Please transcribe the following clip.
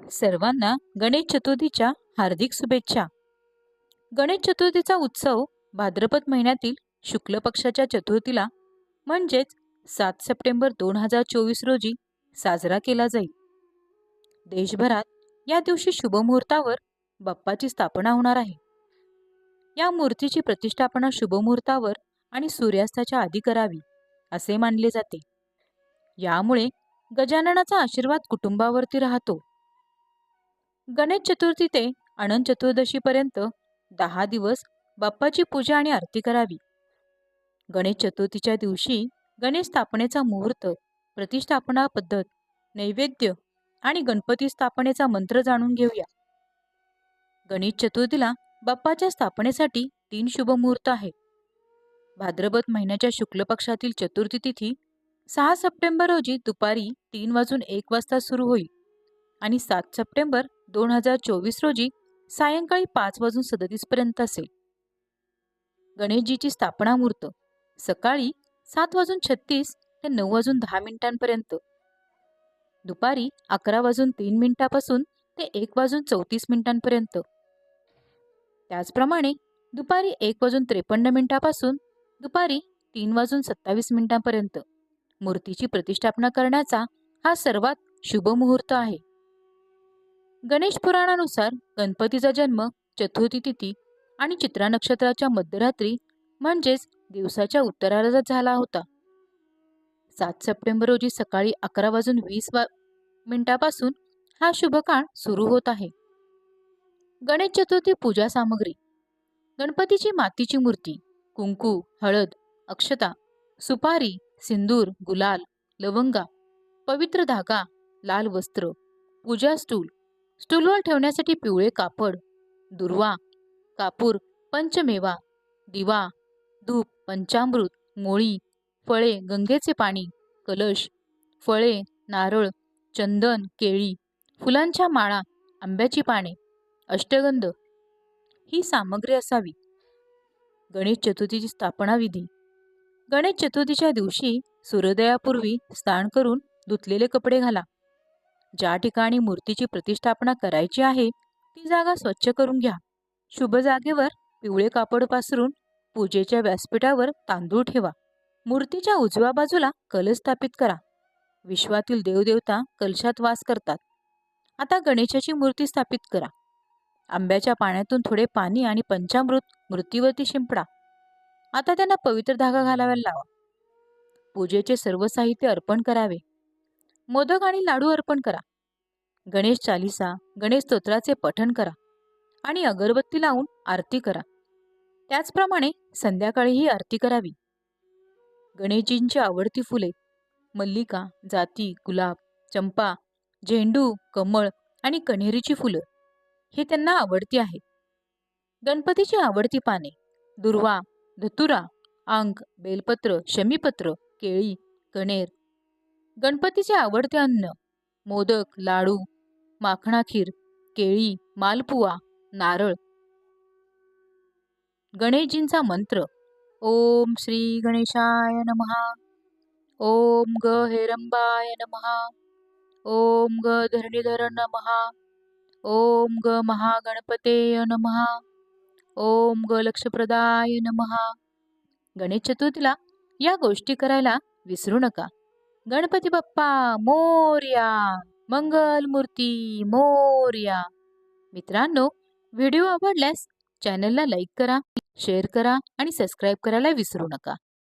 सर्वांना गणेश चतुर्थीच्या हार्दिक शुभेच्छा. गणेश चतुर्थीचा उत्सव भाद्रपद महिन्यातील शुक्ल पक्षाच्या चतुर्थीला म्हणजेच सात सप्टेंबर दोन हजार चोवीस रोजी साजरा केला जाईल. देशभरात या दिवशी शुभमुहूर्तावर बाप्पाची स्थापना होणार आहे. या मूर्तीची प्रतिष्ठापना शुभमुहूर्तावर आणि सूर्यास्ताच्या आधी करावी असे मानले जाते. यामुळे गजाननाचा आशीर्वाद कुटुंबावरती राहतो. गणेश चतुर्थी ते अनंत चतुर्दशीपर्यंत दहा दिवस बाप्पाची पूजा आणि आरती करावी. गणेश चतुर्थीच्या दिवशी गणेश स्थापनेचा मुहूर्त प्रतिष्ठापना पद्धत नैवेद्य आणि गणपती स्थापनेचा मंत्र जाणून घेऊया. गणेश चतुर्थीला बाप्पाच्या स्थापनेसाठी तीन शुभ मुहूर्त आहे. भाद्रपद महिन्याच्या शुक्ल पक्षातील चतुर्थी तिथी सहा सप्टेंबर रोजी दुपारी तीन वाजून एक वाजता सुरू होईल आणि सात सप्टेंबर दोन हजार चोवीस रोजी सायंकाळी पाच वाजून सदतीस पर्यंत असेल. गणेशजीची स्थापना मुहूर्त सकाळी सात वाजून छत्तीस ते नऊ वाजून दहा मिनिटांपर्यंत. दुपारी अकरा वाजून तीन मिनिटापासून ते एक वाजून चौतीस मिनिटांपर्यंत. त्याचप्रमाणे दुपारी एक वाजून त्रेपन्न मिनिटापासून दुपारी तीन वाजून सत्तावीस मिनिटांपर्यंत. मूर्तीची प्रतिष्ठापना करण्याचा हा सर्वात शुभ मुहूर्त आहे. गणेश पुराणानुसार गणपतीचा जन्म चतुर्थी तिथी आणि चित्रा नक्षत्राच्या मध्यरात्री म्हणजेच दिवसाच्या उत्तरार्धात झाला होता. सात सप्टेंबर रोजी सकाळी अकरा वाजून वीस वा मिनिटापासून हा शुभकाळ सुरू होत आहे. गणेश चतुर्थी पूजा सामग्री. गणपतीची मातीची मूर्ती कुंकू हळद अक्षता सुपारी सिंदूर गुलाल लवंगा पवित्र धागा लाल वस्त्र पूजा स्टूल स्टूलवर ठेवण्यासाठी पिवळे कापड दुर्वा कापूर पंचमेवा दिवा धूप पंचामृत मोळी फळे गंगेचे पाणी कलश फळे नारळ चंदन केळी फुलांच्या माळा आंब्याची पाने अष्टगंध. ही सामग्री असावी. गणेश चतुर्थीची स्थापना विधी. गणेश चतुर्थीच्या दिवशी सूर्योदयापूर्वी स्नान करून धुतलेले कपडे घाला. ज्या ठिकाणी मूर्तीची प्रतिष्ठापना करायची आहे ती जागा स्वच्छ करून घ्या. शुभ जागेवर पिवळे कापड पासरून पूजेच्या व्यासपीठावर तांदूळ ठेवा. मूर्तीच्या उजव्या बाजूला कलश स्थापित करा. विश्वातील देवदेवता कलशात वास करतात. आता गणेशाची मूर्ती स्थापित करा. आंब्याच्या पाण्यातून थोडे पाणी आणि पंचामृत मूर्तीवरती शिंपडा. आता त्यांना पवित्र धागा घालाव्याला लावा. पूजेचे सर्व साहित्य अर्पण करावे. मोदक आणि लाडू अर्पण करा. गणेश चालिसा गणेश स्तोत्राचे पठण करा आणि अगरबत्ती लावून आरती करा. त्याचप्रमाणे संध्याकाळी ही आरती करावी. गणेशजींची आवडती फुले मल्लिका जाती गुलाब चंपा झेंडू कमळ आणि कण्हेरीची फुलं हे त्यांना आवडती आहेत गणपतीची आवडती पाने दुर्वा धतुरा अंक बेलपत्र शमीपत्र केळी कणेर गणपतीचे आवडते अन्न मोदक लाडू माखणा खीर केळी मालपुवा नारळ. गणेशजींचा मंत्र ओम श्री गणेशाय नमहा ओम ग हेरंबाय नमहा ओम ग धरणीधर नमहा ओम ग महागणपतेय नमहा ओम ग लक्षप्रदाय नमहा. गणेश चतुर्थीला या गोष्टी करायला विसरू नका. गणपती बाप्पा मोर्या मंगल मूर्ती मोर्या. मित्रांनो व्हिडिओ आवडल्यास चॅनलला लाईक करा शेअर करा आणि सबस्क्राईब करायला विसरू नका.